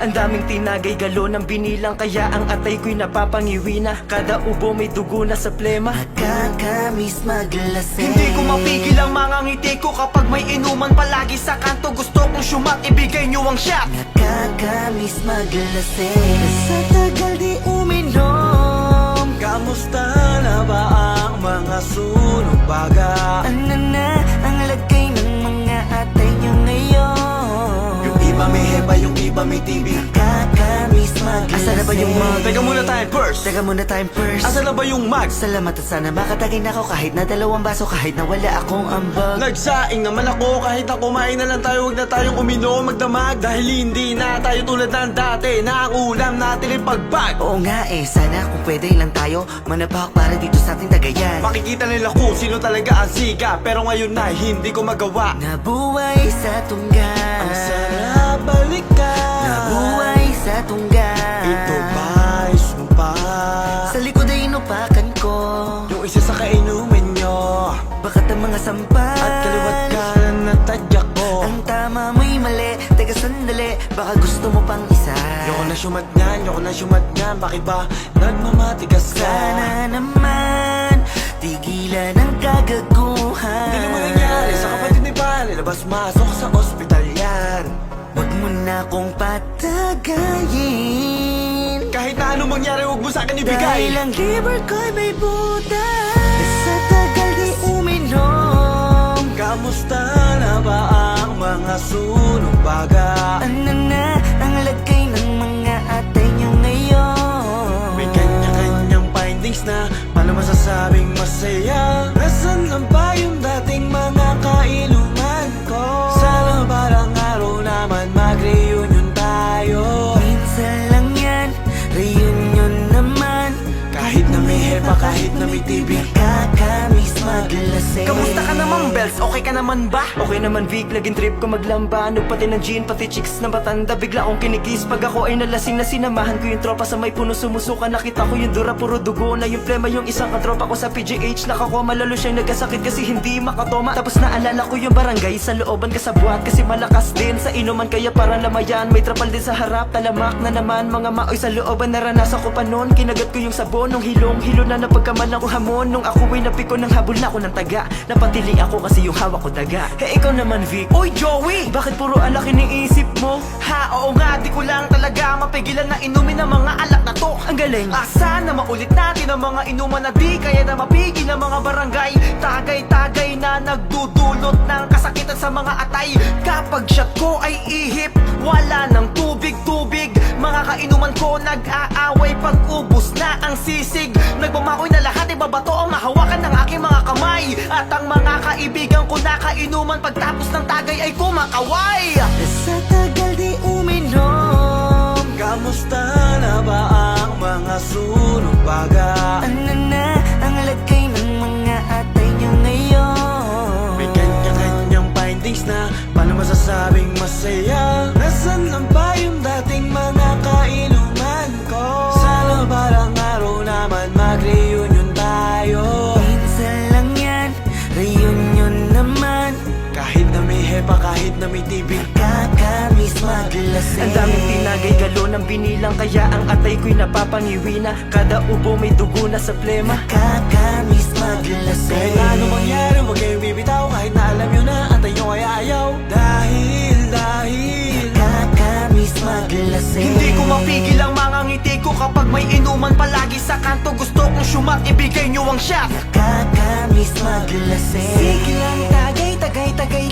Ang daming tinagay galo ng binilang Kaya ang atay ko'y napapangiwi na. Kada ubo may dugo na sa plema. Nakakamiss maglasing. Hindi ko mapigil ang mga ngiti ko Kapag may inuman palagi sa kanto. Gusto kong syumat, ibigay niyo ang shot Nakakamiss maglasing. Sa tagal di uminom Kamusta na ba ang mga sunog baga? Ano iba may TV Nakakamiss maglasing Asa na ba yung mug? Teka muna tayo first Teka muna time first Asa na ba yung mags? Salamat at sana makatagin ako kahit na dalawang baso Kahit na wala akong ambag. Nagsaing naman ako kahit na kumain na lang tayo Huwag na tayong uminom magdamag. Dahil hindi na tayo tulad ng dati Na ang ulam natin ay pagbag. Oo nga eh, sana kung pwede lang tayo Manapak para dito sa ating tagayan. Makikita nila kung sino talaga ang siga Pero ngayon na hindi ko magawa. Nabuhay sa tungga Ang sarap Kainuman nyo? Bakat ang mga sampal At kaliwat kanan na tadyak ko? Ang tama mo'y mali. Teka sandali, baka gusto mo pang isa. Yoko na syumat nga, yoko na syumat nga Bakit ba nagmamatigas ka? Sana naman Tigilan ang kagaguhan. Hindi naman nangyari sa kapatid ni Pare Labas-masok sa ospital yan. Huwag mo na akong patagayin Kahit na anong mangyari, huwag mo sa akin ibigay. Dahil ang liver ko'y may butas Kamusta na ba ang mga sunog baga? Ano na ang lagay ng mga atay niyo ngayon? May kanya-kanyang findings na Paano masasabing masaya? Nasaan lang ba yung dating mga kainuman ko? Sana parang araw naman mag-reunion tayo Minsan lang yan, reunion naman Kahit na may hepa, kahit na may TV Nakakamiss maglasing. Kamusta ka naman, Bells? Okay ka naman ba? Okay naman Vic, laging trip ko maglambanog Pati ng gin, pati chicks na batanda Bigla akong kinikis. Pag ako ay nalasing na sinamahan ko yung tropa sa may puno. Sumusuka Nakita ko yung dura, puro dugo na yung plema Yung isang katropa ko sa PGH Nakakoma, lalo siyang nagkasakit kasi hindi makatoma. Tapos naalala ko yung barangay sa looban ka sa buhat Kasi malakas din. Sa inuman kaya parang lamayan. May trapal din sa harap, talamak na naman. Mga maoy sa looban, naranasan ko pa noon Kinagat ko yung sabon, nung hilong hilo na napagkamalan ko hamon. Nung ako ay napiko ng habol na ako ng taga. Napatili ako kasi yung hawak ko daga. Eh ikaw naman Vic Uy Joey! Bakit puro alak iniisip mo? Ha, oo nga, di ko lang talaga mapigilan na inumin ang mga alak na to. Ang galing. Asa na maulit natin ang mga inuman na di Kaya na mapigil ang mga barangay. Tagay-tagay na nagdudulot ng kasakitan sa mga atay. Kapag shot ko ay ihip Wala ng tubig-tubig. Mga kainuman ko nag-aaway Pag ubus na ang sisig. Nagmamakoy kamay At ang mga kaibigan ko na kainuman Pagtapos ng tagay ay kumakaway. Sa tagal kahit na may TV Kakamiss maglasing. Ang daming tinagay galo ng binilang Kaya ang atay ko'y napapangiwi na. Kada ubo may dugo na sa plema. Kakamiss maglasing. Kahit ano mangyari, huwag kayong bibitaw. Kahit na alam nyo na, atay nyo ay ayaw Dahil, dahil. Kakamiss maglasing. Hindi ko mapigil ang mga ngiti ko Kapag may inuman palagi sa kanto. Gusto kong syumat, ibigay nyo ang shot Kakamiss maglasing. Sige lang tagay, tagay, tagay